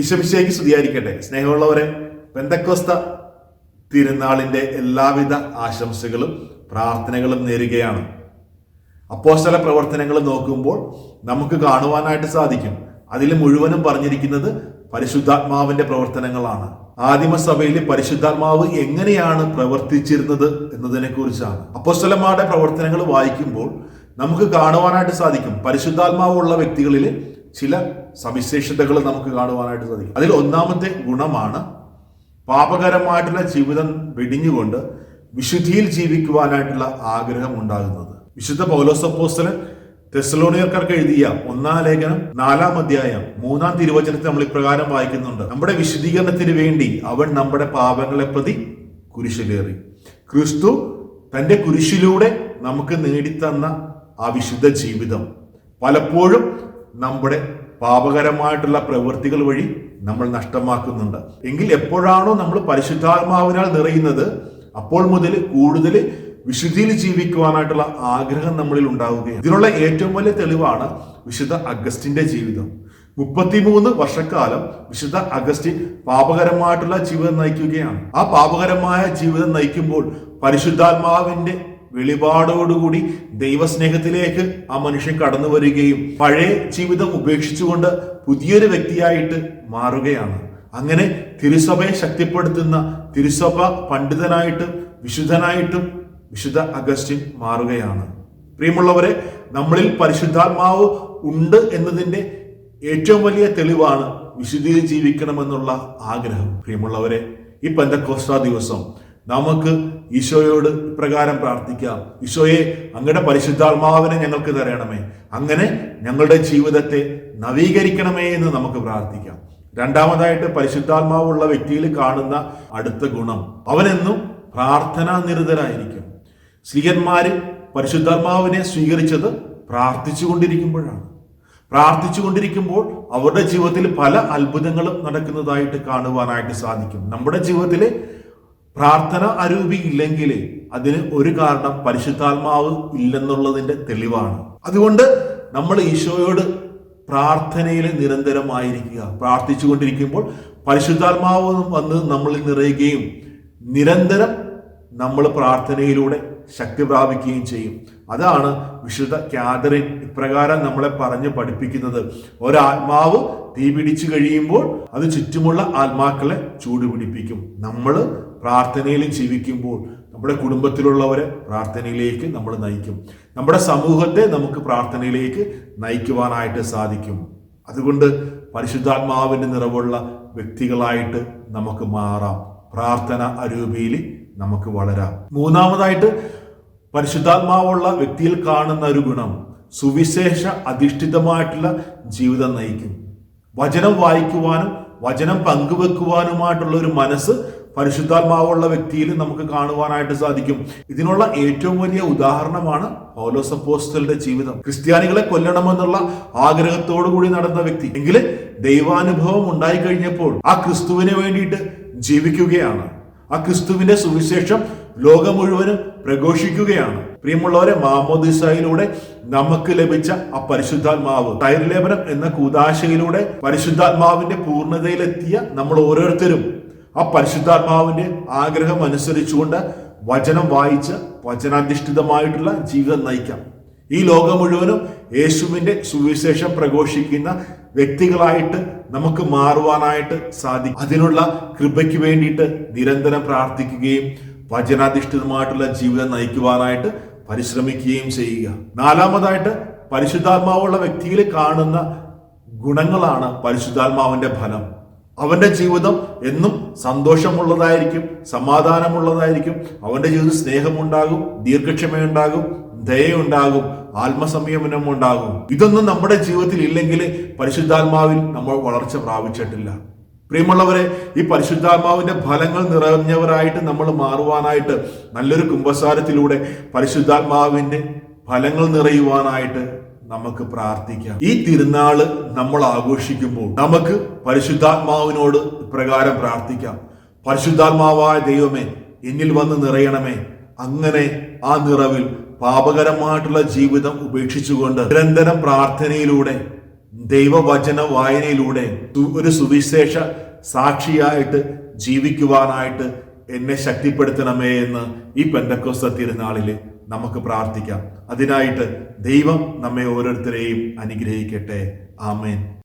ഈശോമിശേക്ക് സ്തുതിയായിരിക്കട്ടെ. സ്നേഹമുള്ളവരെ പെന്തക്കോസ്ത തിരുനാളിന്റെ എല്ലാവിധ ആശംസകളും പ്രാർത്ഥനകളും നേരുകയാണ്. അപ്പോസ്തല പ്രവർത്തനങ്ങൾ നോക്കുമ്പോൾ നമുക്ക് കാണുവാനായിട്ട് സാധിക്കും. അതിൽ മുഴുവനും പറഞ്ഞിരിക്കുന്നത് പരിശുദ്ധാത്മാവിന്റെ പ്രവർത്തനങ്ങളാണ്. ആദിമസഭയിൽ പരിശുദ്ധാത്മാവ് എങ്ങനെയാണ് പ്രവർത്തിച്ചിരുന്നത് എന്നതിനെ കുറിച്ചാണ് അപ്പോസ്തലന്മാരുടെ പ്രവർത്തനങ്ങൾ വായിക്കുമ്പോൾ നമുക്ക് കാണുവാനായിട്ട് സാധിക്കും. പരിശുദ്ധാത്മാവുള്ള വ്യക്തികളിൽ ചില സവിശേഷതകൾ നമുക്ക് കാണുവാനായിട്ട് സാധിക്കും. അതിൽ ഒന്നാമത്തെ ഗുണമാണ് പാപകരമായിട്ടുള്ള ജീവിതം വെടിഞ്ഞുകൊണ്ട് വിശുദ്ധിയിൽ ജീവിക്കുവാനായിട്ടുള്ള ആഗ്രഹം ഉണ്ടാകുന്നത്. വിശുദ്ധ പൗലോസപ്പോസ്തലൻ തെസലോണിയർക്കാർക്ക് എഴുതിയ ഒന്നാം ലേഖനം നാലാം അധ്യായം മൂന്നാം തിരുവചനത്തിൽ നമ്മൾ ഇപ്രകാരം വായിക്കുന്നുണ്ട്. നമ്മുടെ വിശുദ്ധീകരണത്തിന് വേണ്ടി അവൻ നമ്മുടെ പാപങ്ങളെ പ്രതി കുരിശിലേറി ക്രിസ്തു തന്റെ കുരിശിലൂടെ നമുക്ക് നേടിത്തന്ന ആ വിശുദ്ധ ജീവിതം. പലപ്പോഴും നമ്മുടെ പാപകരമായിട്ടുള്ള പ്രവൃത്തികൾ വഴി നമ്മൾ നഷ്ടമാക്കുന്നുണ്ട്. എങ്കിൽ എപ്പോഴാണോ നമ്മൾ പരിശുദ്ധാത്മാവിനാൽ നിറയുന്നത് അപ്പോൾ മുതൽ കൂടുതൽ വിശുദ്ധിയിൽ ജീവിക്കുവാനായിട്ടുള്ള ആഗ്രഹം നമ്മളിൽ ഉണ്ടാവുകയാണ്. ഇതിനുള്ള ഏറ്റവും വലിയ തെളിവാണ് വിശുദ്ധ അഗസ്റ്റിന്റെ ജീവിതം. മുപ്പത്തിമൂന്ന് വർഷക്കാലം വിശുദ്ധ അഗസ്റ്റിൻ പാപകരമായിട്ടുള്ള ജീവിതം നയിക്കുകയാണ്. ആ പാപകരമായ ജീവിതം നയിക്കുമ്പോൾ പരിശുദ്ധാത്മാവിന്റെ വെളിപാടോടുകൂടി ദൈവസ്നേഹത്തിലേക്ക് ആ മനുഷ്യൻ കടന്നു വരികയും പഴയ ജീവിതം ഉപേക്ഷിച്ചുകൊണ്ട് പുതിയൊരു വ്യക്തിയായിട്ട് മാറുകയാണ്. അങ്ങനെ തിരുസഭയെ ശക്തിപ്പെടുത്തുന്ന തിരുസഭ പണ്ഡിതനായിട്ടും വിശുദ്ധനായിട്ടും വിശുദ്ധ അഗസ്റ്റിൻ മാറുകയാണ്. പ്രിയമുള്ളവരെ നമ്മളിൽ പരിശുദ്ധാത്മാവ് ഉണ്ട് എന്നതിന്റെ ഏറ്റവും വലിയ തെളിവാണ് വിശുദ്ധിയിൽ ജീവിക്കണമെന്നുള്ള ആഗ്രഹം. പ്രിയമുള്ളവരെ ഈ പെന്തക്കോസ്ത ദിവസം നമുക്ക് ഈശോയോട് ഇപ്രകാരം പ്രാർത്ഥിക്കാം. ഈശോയെ അങ്ങയുടെ പരിശുദ്ധാത്മാവിനെ ഞങ്ങൾക്ക് തരണമേ. അങ്ങനെ ഞങ്ങളുടെ ജീവിതത്തെ നവീകരിക്കണമേ എന്ന് നമുക്ക് പ്രാർത്ഥിക്കാം. രണ്ടാമതായിട്ട് പരിശുദ്ധാത്മാവുള്ള വ്യക്തിയിൽ കാണുന്ന അടുത്ത ഗുണം. അവനെന്നും പ്രാർത്ഥനാ നിരതരായിരിക്കും. സ്ത്രീകന്മാര് പരിശുദ്ധാത്മാവിനെ സ്വീകരിച്ചത് പ്രാർത്ഥിച്ചുകൊണ്ടിരിക്കുമ്പോഴാണ് പ്രാർത്ഥിച്ചുകൊണ്ടിരിക്കുമ്പോൾ അവരുടെ ജീവിതത്തിൽ പല അത്ഭുതങ്ങളും നടക്കുന്നതായിട്ട് കാണുവാനായിട്ട് സാധിക്കും. നമ്മുടെ ജീവിതത്തിൽ പ്രാർത്ഥന അരൂപി ഇല്ലെങ്കിൽ അതിന് ഒരു കാരണം പരിശുദ്ധാത്മാവ് ഇല്ലെന്നുള്ളതിന്റെ തെളിവാണ്. അതുകൊണ്ട് നമ്മൾ ഈശോയോട് പ്രാർത്ഥനയിൽ നിരന്തരമായിരിക്കുക. പ്രാർത്ഥിച്ചുകൊണ്ടിരിക്കുമ്പോൾ പരിശുദ്ധാത്മാവ് വന്ന് നമ്മളിൽ നിറയുകയും നിരന്തരം നമ്മൾ പ്രാർത്ഥനയിലൂടെ ശക്തി പ്രാപിക്കുകയും ചെയ്യും. അതാണ് വിശുദ്ധ കാതറിൻ ഇപ്രകാരം നമ്മളെ പറഞ്ഞ് പഠിപ്പിക്കുന്നത്. ഒരാത്മാവ് തീ പിടിച്ചു കഴിയുമ്പോൾ അത് ചുറ്റുമുള്ള ആത്മാക്കളെ ചൂടുപിടിപ്പിക്കും. നമ്മൾ പ്രാർത്ഥനയിൽ ജീവിക്കുമ്പോൾ നമ്മുടെ കുടുംബത്തിലുള്ളവരെ പ്രാർത്ഥനയിലേക്ക് നമ്മൾ നയിക്കും. നമ്മുടെ സമൂഹത്തെ നമുക്ക് പ്രാർത്ഥനയിലേക്ക് നയിക്കുവാനായിട്ട് സാധിക്കും. അതുകൊണ്ട് പരിശുദ്ധാത്മാവിന്റെ നിറവുള്ള വ്യക്തികളായിട്ട് നമുക്ക് മാറാം. പ്രാർത്ഥന അരൂപിയിൽ നമുക്ക് വളരാം. മൂന്നാമതായിട്ട് പരിശുദ്ധാത്മാവുള്ള വ്യക്തിയിൽ കാണുന്ന ഒരു ഗുണം സുവിശേഷ അധിഷ്ഠിതമായിട്ടുള്ള ജീവിതം നയിക്കും. വചനം വായിക്കുവാനും വചനം പങ്കുവെക്കുവാനുമായിട്ടുള്ള ഒരു മനസ്സ് പരിശുദ്ധാത്മാവുള്ള വ്യക്തിയിൽ നമുക്ക് കാണുവാനായിട്ട് സാധിക്കും. ഇതിനുള്ള ഏറ്റവും വലിയ ഉദാഹരണമാണ് പൗലോസപ്പോസ്റ്റലിന്റെ ജീവിതം. ക്രിസ്ത്യാനികളെ കൊല്ലണമെന്നുള്ള ആഗ്രഹത്തോടു കൂടി നടന്ന വ്യക്തി. എങ്കിൽ ദൈവാനുഭവം ഉണ്ടായി കഴിഞ്ഞപ്പോൾ ആ ക്രിസ്തുവിന് വേണ്ടിയിട്ട് ജീവിക്കുകയാണ്. ആ ക്രിസ്തുവിന്റെ സുവിശേഷം ലോകം മുഴുവനും പ്രഘോഷിക്കുകയാണ്. പ്രിയമുള്ളവരെ മാമോദിസയിലൂടെ നമുക്ക് ലഭിച്ച ആ പരിശുദ്ധാത്മാവ് തൈർലേപനം എന്ന കൂതാശയിലൂടെ പരിശുദ്ധാത്മാവിന്റെ പൂർണതയിലെത്തിയ നമ്മൾ ഓരോരുത്തരും ആ പരിശുദ്ധാത്മാവിന്റെ ആഗ്രഹം അനുസരിച്ചുകൊണ്ട് വചനം വായിച്ച് വചനാധിഷ്ഠിതമായിട്ടുള്ള ജീവിതം നയിക്കാം. ഈ ലോകം മുഴുവനും യേശുവിന്റെ സുവിശേഷം പ്രഘോഷിക്കുന്ന വ്യക്തികളായിട്ട് നമുക്ക് മാറുവാനായിട്ട് സാധിക്കും. അതിനുള്ള കൃപയ്ക്ക് വേണ്ടിയിട്ട് നിരന്തരം പ്രാർത്ഥിക്കുകയും വചനാധിഷ്ഠിതമായിട്ടുള്ള ജീവിതം നയിക്കുവാനായിട്ട് പരിശ്രമിക്കുകയും ചെയ്യുക. നാലാമതായിട്ട് പരിശുദ്ധാത്മാവുള്ള വ്യക്തിയിൽ കാണുന്ന ഗുണങ്ങളാണ് പരിശുദ്ധാത്മാവിന്റെ ഫലം. അവന്റെ ജീവിതം എന്നും സന്തോഷമുള്ളതായിരിക്കും സമാധാനമുള്ളതായിരിക്കും. അവന്റെ ജീവിതത്തിൽ സ്നേഹമുണ്ടാകും ദീർഘക്ഷമയുണ്ടാകും. ദയുണ്ടാകും ആത്മസംയമനം ഉണ്ടാകും ഇതൊന്നും നമ്മുടെ ജീവിതത്തിൽ ഇല്ലെങ്കിൽ പരിശുദ്ധാത്മാവിൽ നമ്മൾ വളർച്ച പ്രാപിച്ചിട്ടില്ല. പ്രിയമുള്ളവരെ ഈ പരിശുദ്ധാത്മാവിന്റെ ഫലങ്ങൾ നിറഞ്ഞവരായിട്ട് നമ്മൾ മാറുവാനായിട്ട് നല്ലൊരു കുംഭസാരത്തിലൂടെ പരിശുദ്ധാത്മാവിന്റെ ഫലങ്ങൾ നിറയുവാനായിട്ട് നമുക്ക് പ്രാർത്ഥിക്കാം. ഈ തിരുനാൾ നമ്മൾ ആഘോഷിക്കുമ്പോൾ നമുക്ക് പരിശുദ്ധാത്മാവിനോട് പ്രകാരം പ്രാർത്ഥിക്കാം. പരിശുദ്ധാത്മാവായ ദൈവമേ എന്നിൽ വന്ന് നിറയണമേ. അങ്ങനെ ആ നിറവിൽ പാപകരമായിട്ടുള്ള ജീവിതം ഉപേക്ഷിച്ചുകൊണ്ട് നിരന്തരം പ്രാർത്ഥനയിലൂടെ ദൈവവചന വായനയിലൂടെ ഒരു സുവിശേഷ സാക്ഷിയായിട്ട് ജീവിക്കുവാനായിട്ട് എന്നെ ശക്തിപ്പെടുത്തണമേ എന്ന് ഈ പെന്തക്കോസ്ത തിരുനാളിൽ നമുക്ക് പ്രാർത്ഥിക്കാം. അതിനായിട്ട് ദൈവം നമ്മെ ഓരോരുത്തരെയും അനുഗ്രഹിക്കട്ടെ. ആമേൻ.